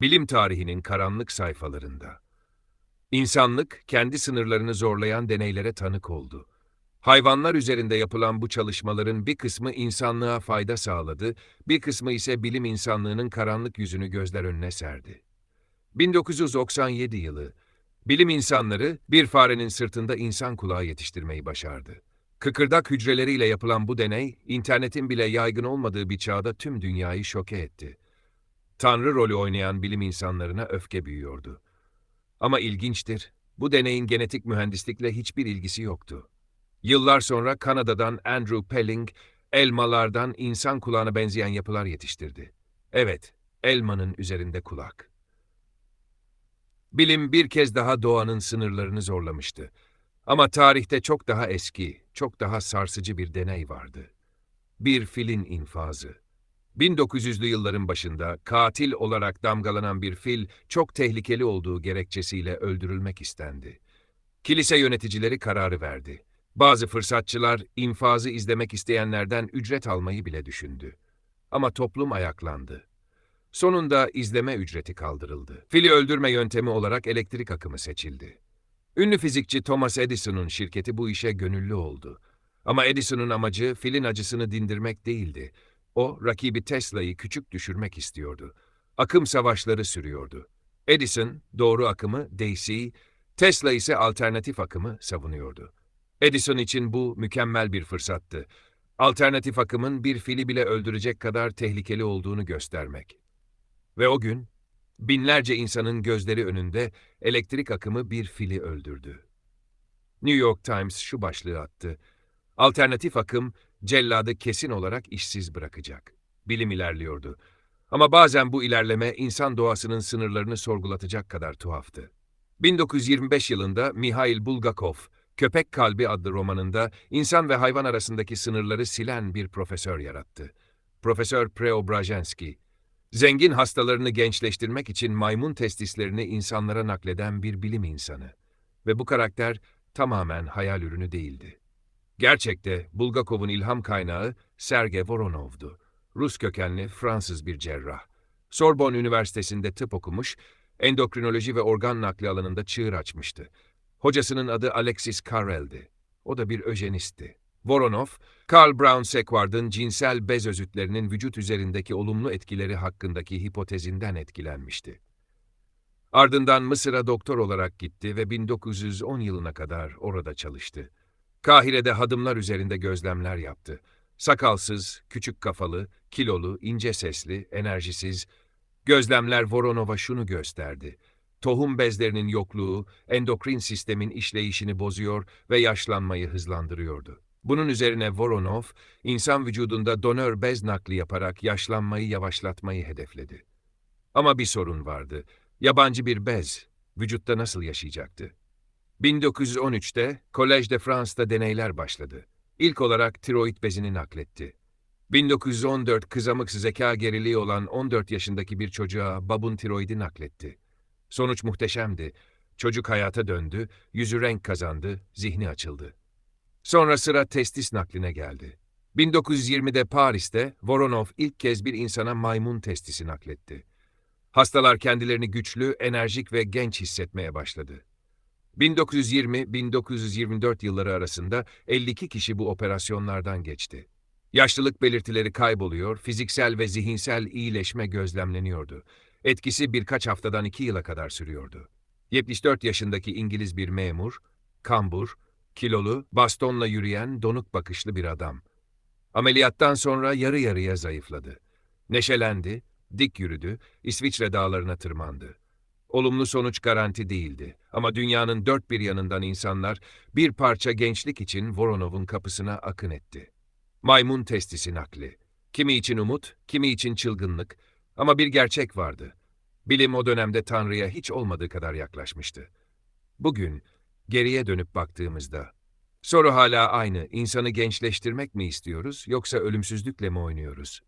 Bilim tarihinin karanlık sayfalarında. İnsanlık kendi sınırlarını zorlayan deneylere tanık oldu. Hayvanlar üzerinde yapılan bu çalışmaların bir kısmı insanlığa fayda sağladı, bir kısmı ise bilim insanlığının karanlık yüzünü gözler önüne serdi. 1997 yılı, bilim insanları bir farenin sırtında insan kulağı yetiştirmeyi başardı. Kıkırdak hücreleriyle yapılan bu deney, internetin bile yaygın olmadığı bir çağda tüm dünyayı şoke etti. Tanrı rolü oynayan bilim insanlarına öfke büyüyordu. Ama ilginçtir, bu deneyin genetik mühendislikle hiçbir ilgisi yoktu. Yıllar sonra Kanada'dan Andrew Pelling, elmalardan insan kulağına benzeyen yapılar yetiştirdi. Evet, elmanın üzerinde kulak. Bilim bir kez daha doğanın sınırlarını zorlamıştı. Ama tarihte çok daha eski, çok daha sarsıcı bir deney vardı. Bir filin infazı. 1900'lü yılların başında katil olarak damgalanan bir fil çok tehlikeli olduğu gerekçesiyle öldürülmek istendi. Kilise yöneticileri kararı verdi. Bazı fırsatçılar infazı izlemek isteyenlerden ücret almayı bile düşündü. Ama toplum ayaklandı. Sonunda izleme ücreti kaldırıldı. Fili öldürme yöntemi olarak elektrik akımı seçildi. Ünlü fizikçi Thomas Edison'un şirketi bu işe gönüllü oldu. Ama Edison'un amacı filin acısını dindirmek değildi. O, rakibi Tesla'yı küçük düşürmek istiyordu. Akım savaşları sürüyordu. Edison, doğru akımı, DC, Tesla ise alternatif akımı savunuyordu. Edison için bu mükemmel bir fırsattı. Alternatif akımın bir fili bile öldürecek kadar tehlikeli olduğunu göstermek. Ve o gün, binlerce insanın gözleri önünde elektrik akımı bir fili öldürdü. New York Times şu başlığı attı. Alternatif akım, celladı kesin olarak işsiz bırakacak. Bilim ilerliyordu. Ama bazen bu ilerleme insan doğasının sınırlarını sorgulatacak kadar tuhaftı. 1925 yılında Mihail Bulgakov, Köpek Kalbi adlı romanında insan ve hayvan arasındaki sınırları silen bir profesör yarattı. Profesör Preobrazhensky, zengin hastalarını gençleştirmek için maymun testislerini insanlara nakleden bir bilim insanı. Ve bu karakter tamamen hayal ürünü değildi. Gerçekte Bulgakov'un ilham kaynağı Sergey Voronov'du. Rus kökenli Fransız bir cerrah. Sorbonne Üniversitesi'nde tıp okumuş, endokrinoloji ve organ nakli alanında çığır açmıştı. Hocasının adı Alexis Carrel'di. O da bir öjenistti. Voronov, Karl Brown Sequard'ın cinsel bez özütlerinin vücut üzerindeki olumlu etkileri hakkındaki hipotezinden etkilenmişti. Ardından Mısır'a doktor olarak gitti ve 1910 yılına kadar orada çalıştı. Kahire'de hadımlar üzerinde gözlemler yaptı. Sakalsız, küçük kafalı, kilolu, ince sesli, enerjisiz. Gözlemler Voronov'a şunu gösterdi. Tohum bezlerinin yokluğu, endokrin sistemin işleyişini bozuyor ve yaşlanmayı hızlandırıyordu. Bunun üzerine Voronov, insan vücudunda donör bez nakli yaparak yaşlanmayı yavaşlatmayı hedefledi. Ama bir sorun vardı. Yabancı bir bez, vücutta nasıl yaşayacaktı? 1913'te Collège de France'da deneyler başladı. İlk olarak tiroid bezini nakletti. 1914 kızamık zeka geriliği olan 14 yaşındaki bir çocuğa babun tiroidi nakletti. Sonuç muhteşemdi. Çocuk hayata döndü, yüzü renk kazandı, zihni açıldı. Sonra sıra testis nakline geldi. 1920'de Paris'te Voronov ilk kez bir insana maymun testisi nakletti. Hastalar kendilerini güçlü, enerjik ve genç hissetmeye başladı. 1920-1924 yılları arasında 52 kişi bu operasyonlardan geçti. Yaşlılık belirtileri kayboluyor, fiziksel ve zihinsel iyileşme gözlemleniyordu. Etkisi birkaç haftadan iki yıla kadar sürüyordu. 74 yaşındaki İngiliz bir memur, kambur, kilolu, bastonla yürüyen, donuk bakışlı bir adam. Ameliyattan sonra yarı yarıya zayıfladı. Neşelendi, dik yürüdü, İsviçre dağlarına tırmandı. Olumlu sonuç garanti değildi ama dünyanın dört bir yanından insanlar bir parça gençlik için Voronov'un kapısına akın etti. Maymun testisi nakli. Kimi için umut, kimi için çılgınlık ama bir gerçek vardı. Bilim o dönemde Tanrı'ya hiç olmadığı kadar yaklaşmıştı. Bugün geriye dönüp baktığımızda soru hala aynı. İnsanı gençleştirmek mi istiyoruz yoksa ölümsüzlükle mi oynuyoruz?